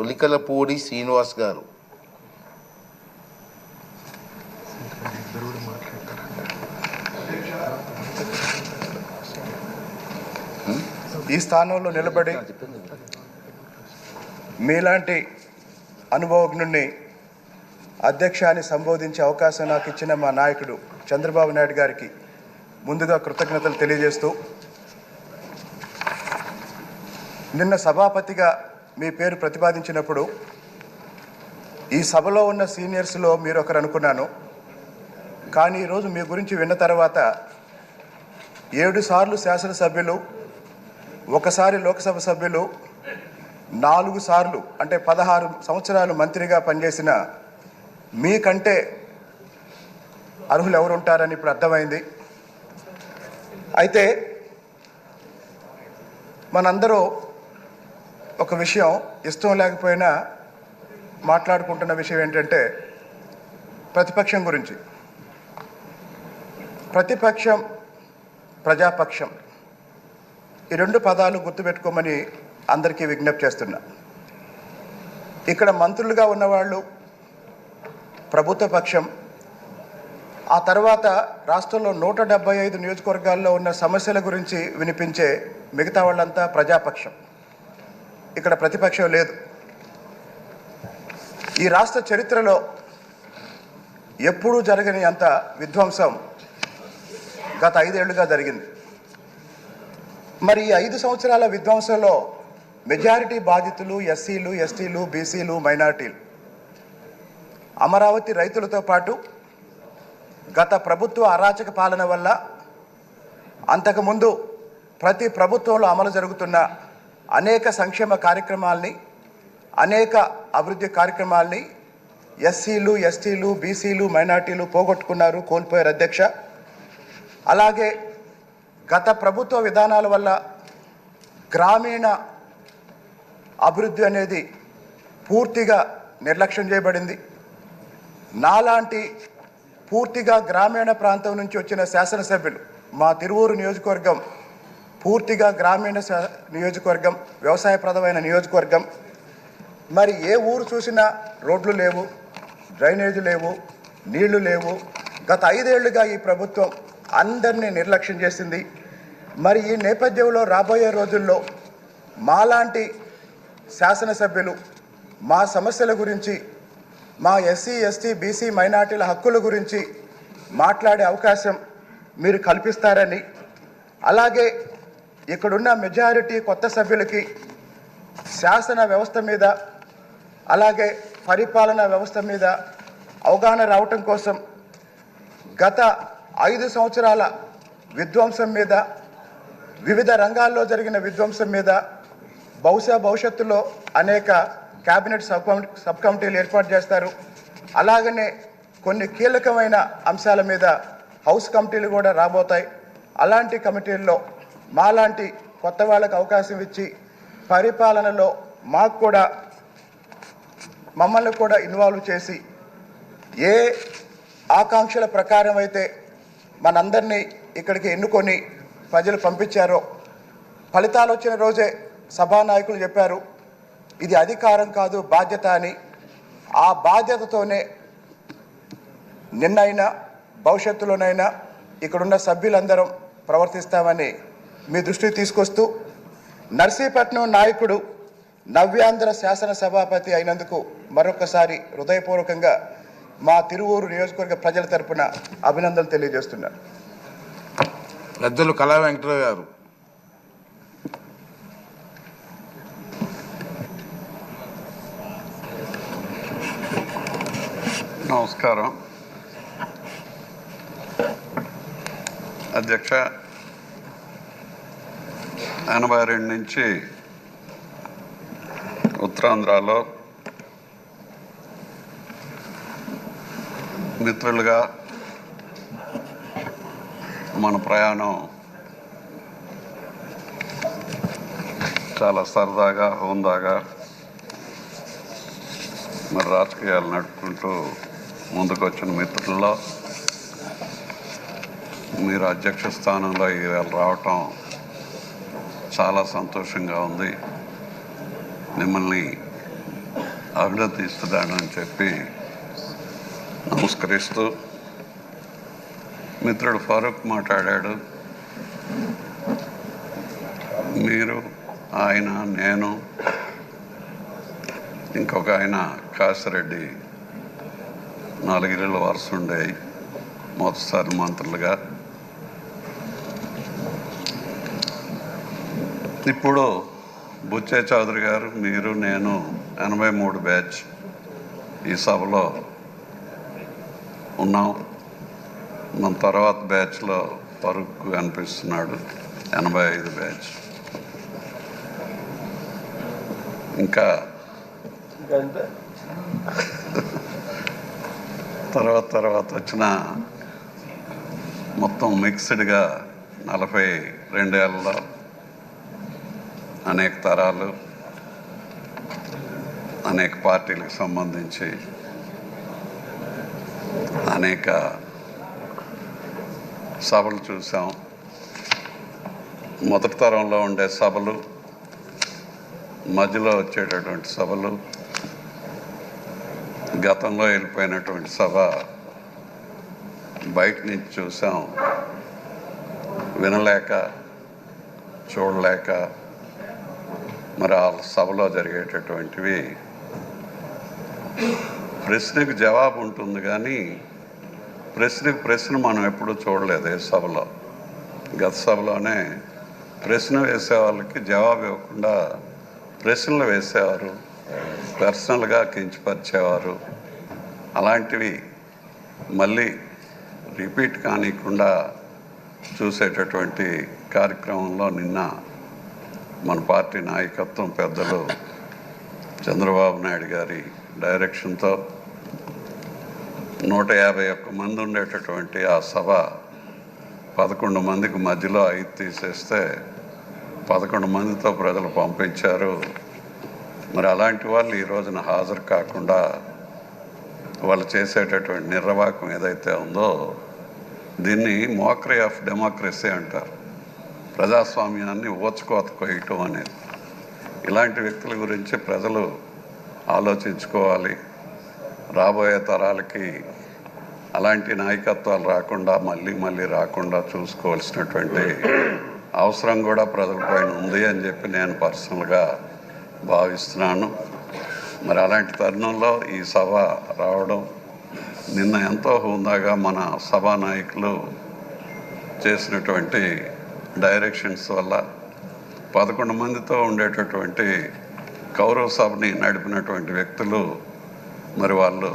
ఒలికలపూడి శ్రీనివాస్ గారు. ఈ స్థానంలో నిలబడి మీలాంటి అనుభవజ్ఞుణ్ణి అధ్యక్షాన్ని సంబోధించే అవకాశం నాకు ఇచ్చిన మా నాయకుడు చంద్రబాబు నాయుడు గారికి ముందుగా కృతజ్ఞతలు తెలియజేస్తూ నిన్న సభాపతిగా మీ పేరు ప్రతిపాదించినప్పుడు ఈ సభలో ఉన్న సీనియర్స్లో మీరు ఒకరు అనుకున్నాను. కానీ ఈరోజు మీ గురించి విన్న తర్వాత ఏడు సార్లు శాసనసభ్యులు ఒకసారి లోక్సభ సభ్యులు నాలుగు సార్లు అంటే పదహారు సంవత్సరాలు మంత్రిగా పనిచేసిన మీకంటే అర్హులు ఎవరు ఉంటారని ఇప్పుడు అర్థమైంది. అయితే మనందరూ ఒక విషయం ఇష్టం లేకపోయినా మాట్లాడుకుంటున్న విషయం ఏంటంటే ప్రతిపక్షం గురించి. ప్రతిపక్షం ప్రజాపక్షం. ఈ రెండు పదాలు గుర్తుపెట్టుకోమని అందరికీ విజ్ఞప్తి చేస్తున్నా. ఇక్కడ మంత్రులుగా ఉన్నవాళ్ళు ప్రభుత్వ పక్షం. ఆ తర్వాత రాష్ట్రంలో నూట డెబ్బై ఐదు నియోజకవర్గాల్లో ఉన్న సమస్యల గురించి వినిపించే మిగతా వాళ్ళంతా ప్రజాపక్షం. ఇక్కడ ప్రతిపక్షం లేదు. ఈ రాష్ట్ర చరిత్రలో ఎప్పుడూ జరగని అంత విధ్వంసం గత ఐదేళ్ళుగా జరిగింది. మరి ఈ ఐదు సంవత్సరాల విధ్వంసంలో మెజారిటీ బాధితులు ఎస్సీలు ఎస్టీలు బీసీలు మైనార్టీలు. అమరావతి రైతులతో పాటు గత ప్రభుత్వ అరాచక పాలన వల్ల అంతకుముందు ప్రతి ప్రభుత్వంలో అమలు జరుగుతున్న అనేక సంక్షేమ కార్యక్రమాల్ని అనేక అభివృద్ధి కార్యక్రమాల్ని ఎస్సీలు ఎస్టీలు బీసీలు మైనార్టీలు పోగొట్టుకున్నారు కోల్పోయారు అధ్యక్ష. అలాగే గత ప్రభుత్వ విధానాల వల్ల గ్రామీణ అభివృద్ధి అనేది పూర్తిగా నిర్లక్ష్యం చేయబడింది. నాలాంటి పూర్తిగా గ్రామీణ ప్రాంతం నుంచి వచ్చిన శాసనసభ్యులు మా తిరువూరు నియోజకవర్గం పూర్తిగా గ్రామీణ నియోజకవర్గం వ్యవసాయప్రదమైన నియోజకవర్గం. మరి ఏ ఊరు చూసినా రోడ్లు లేవు డ్రైనేజీ లేవు నీళ్ళు లేవు. గత ఐదేళ్ళుగా ఈ ప్రభుత్వం అందరినీ నిర్లక్ష్యం చేసింది. మరి ఈ నేపథ్యంలో రాబోయే రోజుల్లో మాలాంటి శాసనసభ్యులు మా సమస్యల గురించి మా ఎస్సీ ఎస్టీ బీసీ మైనార్టీల హక్కుల గురించి మాట్లాడే అవకాశం మీరు కల్పిస్తారని. అలాగే ఇక్కడున్న మెజారిటీ కొత్త సభ్యులకి శాసన వ్యవస్థ మీద అలాగే పరిపాలనా వ్యవస్థ మీద అవగాహన రావటం కోసం గత ఐదు సంవత్సరాల విధ్వంసం మీద వివిధ రంగాల్లో జరిగిన విధ్వంసం మీద బహుశా భవిష్యత్తులో అనేక క్యాబినెట్ సబ్ కమిటీ సబ్ కమిటీలు ఏర్పాటు చేస్తారు. అలాగనే కొన్ని కీలకమైన అంశాల మీద హౌస్ కమిటీలు కూడా రాబోతాయి. అలాంటి కమిటీల్లో మాలాంటి కొత్త వాళ్ళకు అవకాశం ఇచ్చి పరిపాలనలో మాకు కూడా మమ్మల్ని కూడా ఇన్వాల్వ్ చేసి ఏ ఆకాంక్షల ప్రకారం అయితే మనందరినీ ఇక్కడికి ఎన్నుకొని ప్రజలు పంపించారో ఫలితాలు వచ్చిన రోజే సభానాయకులు చెప్పారు ఇది అధికారం కాదు బాధ్యత అని. ఆ బాధ్యతతోనే నిన్నైనా భవిష్యత్తులోనైనా ఇక్కడున్న సభ్యులందరం ప్రవర్తిస్తామని మీ దృష్టికి తీసుకొస్తూ నర్సీపట్నం నాయకుడు నవ్యాంధ్ర శాసన సభాపతి అయినందుకు మరొకసారి హృదయపూర్వకంగా మా తిరువూరు నియోజకవర్గ ప్రజల తరపున అభినందనలు తెలియజేస్తున్నాను పెద్దలు కళా వెంకటరావు గారు. నమస్కారం. అధ్యక్ష ఎనభై రెండు నుంచి ఉత్తరాంధ్రలో మిత్రులుగా మన ప్రయాణం చాలా సరదాగా హోందాగా మరి రాజకీయాలు నడుపుకుంటూ ముందుకు వచ్చిన మిత్రుల్లో మీరు అధ్యక్ష స్థానంలో ఈవేళ రావటం చాలా సంతోషంగా ఉంది. మిమ్మల్ని అభినందిస్తున్నాను అని చెప్పి నమస్కరిస్తూ మిత్రుడు ఫారూక్ మాట్లాడాడు. మీరు ఆయన నేను ఇంకొక ఆయన కాసిరెడ్డి నాలుగిళ్ళ వరుస ఉండే మొదటిసారి మంత్రులుగా ఇప్పుడు బుచ్చే చౌదరి గారు మీరు నేను ఎనభై మూడు బ్యాచ్ ఈ సభలో ఉన్నాం. మన తర్వాత బ్యాచ్లో పరుగు కనిపిస్తున్నాడు ఎనభై ఐదు బ్యాచ్. ఇంకా తర్వాత తర్వాత వచ్చిన మొత్తం మిక్స్డ్గా నలభై రెండేళ్ళలో అనేక తరాలు అనేక పార్టీలకు సంబంధించి అనేక సభలు చూసాం. మొదటి తరంలో ఉండే సభలు మధ్యలో వచ్చేటటువంటి సభలు గతంలో వెళ్ళిపోయినటువంటి సభ బయట నుంచి చూసాం. వినలేక చూడలేక మరి ఆ సభలో జరిగేటటువంటివి. ప్రశ్నకు జవాబు ఉంటుంది కానీ ప్రశ్నకు ప్రశ్న మనం ఎప్పుడూ చూడలేదు ఏ సభలో. గత సభలోనే ప్రశ్న వేసే వాళ్ళకి జవాబు ఇవ్వకుండా ప్రశ్నలు వేసేవారు పర్సనల్గా కించపరిచేవారు. అలాంటివి మళ్ళీ రిపీట్ కానికుండా చూసేటటువంటి కార్యక్రమంలో నిన్న మన పార్టీ నాయకత్వం పెద్దలు చంద్రబాబు నాయుడు గారి డైరెక్షన్తో నూట యాభై ఒక్క మంది ఉండేటటువంటి ఆ సభ పదకొండు మందికి మధ్యలో ఐదు తీసేస్తే పదకొండు మందితో ప్రజలు పంపించారు. మరి అలాంటి వాళ్ళు ఈ రోజున హాజరు కాకుండా వాళ్ళు చేసేటటువంటి నిర్వాహకం ఏదైతే ఉందో దీన్ని మోక్రీ ఆఫ్ డెమోక్రసీ అంటారు. ప్రజాస్వామ్యాన్ని ఓచుకోత కొయ్యటం అనేది. ఇలాంటి వ్యక్తుల గురించి ప్రజలు ఆలోచించుకోవాలి. రాబోయే తరాలకి అలాంటి నాయకత్వాలు రాకుండా మళ్ళీ మళ్ళీ రాకుండా చూసుకోవాల్సినటువంటి అవసరం కూడా ప్రజలపైన ఉంది అని చెప్పి నేను పర్సనల్గా భావిస్తున్నాను. మరి అలాంటి తరుణంలో ఈ సభ రావడం నిన్న ఎంతో హుందాగా మన సభా నాయకులు చేసినటువంటి డైరెక్షన్స్ వల్ల పదకొండు మందితో ఉండేటటువంటి కౌరవ సభని నడిపినటువంటి వ్యక్తులు మరి వాళ్ళు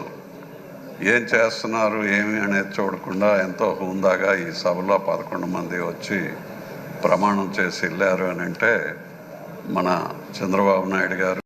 ఏం చేస్తున్నారు ఏమి అనేది చూడకుండా ఎంతో హుందాగా ఈ సభలో పదకొండు మంది వచ్చి ప్రమాణం చేసి వెళ్ళారు అని అంటే మన చంద్రబాబు నాయుడు గారు